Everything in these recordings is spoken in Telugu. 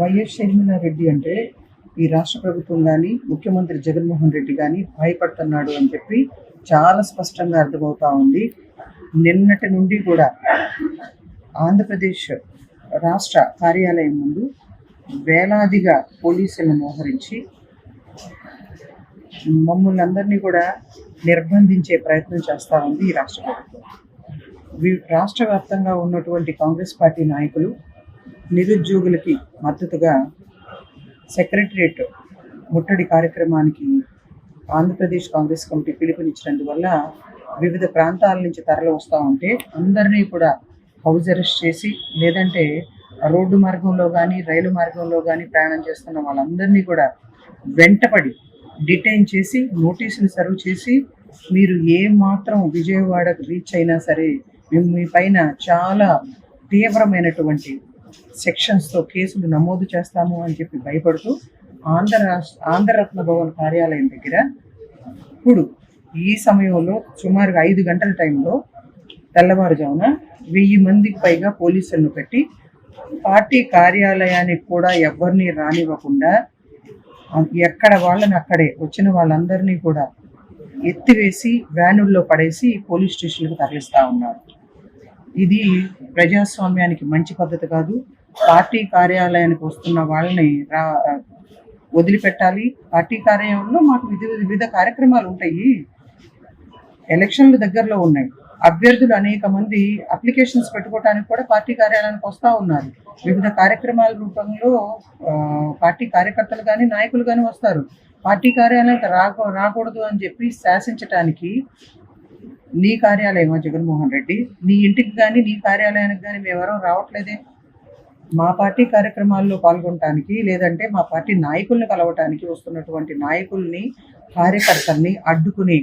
వైఎస్ షర్మిలారెడ్డి అంటే ఈ రాష్ట్ర ప్రభుత్వం కానీ ముఖ్యమంత్రి జగన్మోహన్ రెడ్డి కానీ భయపడుతున్నాడు అని చెప్పి చాలా స్పష్టంగా అర్థమవుతా ఉంది. నిన్నటి నుండి కూడా ఆంధ్రప్రదేశ్ రాష్ట్ర కార్యాలయం ముందు వేలాదిగా పోలీసులను మోహరించి మమ్మల్ని అందరినీ కూడా నిర్బంధించే ప్రయత్నం చేస్తూ ఉంది ఈ రాష్ట్ర ప్రభుత్వం. రాష్ట్ర వ్యాప్తంగా ఉన్నటువంటి కాంగ్రెస్ పార్టీ నాయకులు నిరుద్యోగులకి మద్దతుగా సెక్రటరియట్ ముట్టడి కార్యక్రమానికి ఆంధ్రప్రదేశ్ కాంగ్రెస్ కమిటీ పిలుపునిచ్చినందువల్ల వివిధ ప్రాంతాల నుంచి తరలి వస్తూ ఉంటే అందరినీ కూడా హౌస్ అరెస్ట్ చేసి లేదంటే రోడ్డు మార్గంలో కానీ రైలు మార్గంలో కానీ ప్రయాణం చేస్తున్న వాళ్ళందరినీ కూడా వెంటపడి డిటైన్ చేసి నోటీసులు సర్వ్ చేసి మీరు ఏ మాత్రం విజయవాడకు రీచ్ అయినా సరే మేము మీ పైన చాలా తీవ్రమైనటువంటి సెక్షన్స్తో కేసులు నమోదు చేస్తాము అని చెప్పి భయపడుతూ ఆంధ్ర రాష్ట్ర ఆంధ్రరత్న భవన్ కార్యాలయం దగ్గర ఇప్పుడు ఈ సమయంలో సుమారుగా ఐదు గంటల టైంలో తెల్లవారుజామున వెయ్యి మందికి పైగా పోలీసులను పెట్టి పార్టీ కార్యాలయానికి కూడా ఎవరిని రానివ్వకుండా ఎక్కడ వాళ్ళని అక్కడే వచ్చిన వాళ్ళందరినీ కూడా ఎత్తివేసి వ్యానుల్లో పడేసి పోలీస్ స్టేషన్లకు తరలిస్తూ ఉన్నారు. ఇది ప్రజాస్వామ్యానికి మంచి పద్ధతి కాదు. పార్టీ కార్యాలయానికి వస్తున్న వాళ్ళని రా వదిలిపెట్టాలి. పార్టీ కార్యాలయంలో మాకు వివిధ వివిధ కార్యక్రమాలు ఉంటాయి. ఎలక్షన్లు దగ్గరలో ఉన్నాయి. అభ్యర్థులు అనేక మంది అప్లికేషన్స్ పెట్టుకోవడానికి కూడా పార్టీ కార్యాలయానికి వస్తూ ఉన్నారు. వివిధ కార్యక్రమాల రూపంలో పార్టీ కార్యకర్తలు కానీ నాయకులు కానీ వస్తారు. పార్టీ కార్యాలయానికి రాకూ రాకూడదు అని చెప్పి శాసించటానికి నీ కార్యాలయమా జగన్మోహన్ రెడ్డి? నీ ఇంటికి కానీ నీ కార్యాలయానికి కానీ మేమెవరో రావట్లేదే? మా పార్టీ కార్యక్రమాల్లో పాల్గొనటానికి లేదంటే మా పార్టీ నాయకుల్ని కలవటానికి వస్తున్నటువంటి నాయకుల్ని కార్యకర్తల్ని అడ్డుకునే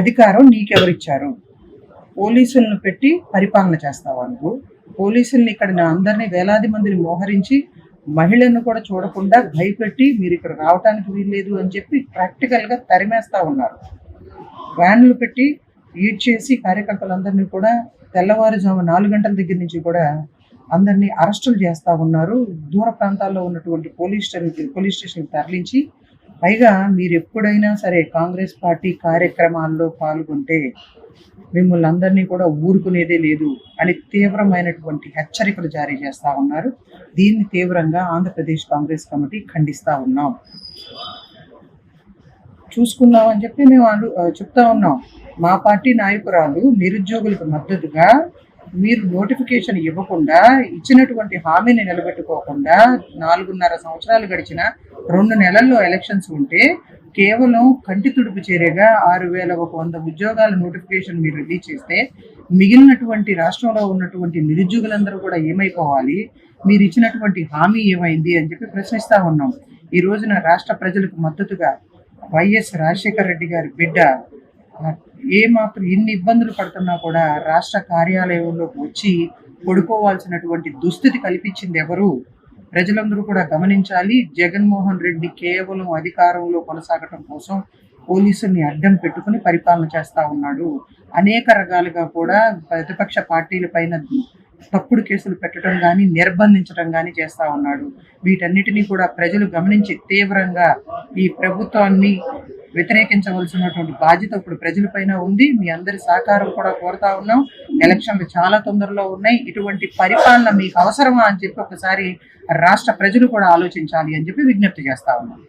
అధికారం నీకెవరిచ్చారు? పోలీసులను పెట్టి పరిపాలన చేస్తావా నువ్వు? పోలీసుల్ని ఇక్కడ నా అందరినీ వేలాది మందిని మోహరించి మహిళలను కూడా చూడకుండా భయపెట్టి మీరు ఇక్కడ రావటానికి వీల్లేదు అని చెప్పి ప్రాక్టికల్గా తరిమేస్తా ఉన్నారు. వ్యాన్లు పెట్టి ఈడ్ చేసి కార్యకర్తలందరినీ కూడా తెల్లవారుజాము నాలుగు గంటల దగ్గర నుంచి కూడా అందరినీ అరెస్టులు చేస్తూ ఉన్నారు. దూర ప్రాంతాల్లో ఉన్నటువంటి పోలీస్ స్టేషన్ పోలీస్ స్టేషన్కి తరలించి పైగా మీరు ఎప్పుడైనా సరే కాంగ్రెస్ పార్టీ కార్యక్రమాల్లో పాల్గొంటే మిమ్మల్ని అందరినీ కూడా ఊరుకునేదే లేదు అని తీవ్రమైనటువంటి హెచ్చరికలు జారీ చేస్తా ఉన్నారు. దీన్ని తీవ్రంగా ఆంధ్రప్రదేశ్ కాంగ్రెస్ కమిటీ ఖండిస్తూ ఉన్నాం. చూసుకుందాం అని చెప్పి మేము అను చెప్తా ఉన్నాం. మా పార్టీ నాయకురాలు నిరుద్యోగులకు మద్దతుగా మీరు నోటిఫికేషన్ ఇవ్వకుండా ఇచ్చినటువంటి హామీని నిలబెట్టుకోకుండా నాలుగున్నర సంవత్సరాలు గడిచిన రెండు నెలల్లో ఎలక్షన్స్ ఉంటే కేవలం కంటి తుడుపు చేరేగా ఆరు వేల ఒక వంద ఉద్యోగాల నోటిఫికేషన్ మీరు రిలీజ్ చేస్తే మిగిలినటువంటి రాష్ట్రంలో ఉన్నటువంటి నిరుద్యోగులందరూ కూడా ఏమైపోవాలి? మీరు ఇచ్చినటువంటి హామీ ఏమైంది అని చెప్పి ప్రశ్నిస్తా ఉన్నాం. ఈ రోజున రాష్ట్ర ప్రజలకు మద్దతుగా వైఎస్ రాజశేఖర రెడ్డి గారి బిడ్డ. ఏమాత్రం ఏ మాత్రం ఎన్ని ఇబ్బందులు పడుతున్నా కూడా రాష్ట్ర కార్యాలయంలోకి వచ్చి పడుకోవాల్సినటువంటి దుస్థితి కల్పించింది ఎవరు? ప్రజలందరూ కూడా గమనించాలి. జగన్మోహన్ రెడ్డి కేవలం అధికారంలో కొనసాగటం కోసం పోలీసుల్ని అడ్డం పెట్టుకుని పరిపాలన చేస్తా ఉన్నాడు. అనేక రకాలుగా కూడా ప్రతిపక్ష పార్టీల పైన తప్పుడు కేసులు పెట్టడం కానీ నిర్బంధించడం కానీ చేస్తూ ఉన్నాడు. వీటన్నిటినీ కూడా ప్రజలు గమనించి తీవ్రంగా ఈ ప్రభుత్వాన్ని వ్యతిరేకించవలసినటువంటి బాధ్యత ఇప్పుడు ప్రజలపైన ఉంది. మీ అందరి సహకారం కూడా కోరుతా ఉన్నాం. ఎలక్షన్లు చాలా తొందరలో ఉన్నాయి. ఇటువంటి పరిపాలన మీకు అవసరమా అని చెప్పి ఒకసారి రాష్ట్ర ప్రజలు కూడా ఆలోచించాలి అని చెప్పి విజ్ఞప్తి చేస్తా ఉన్నాం.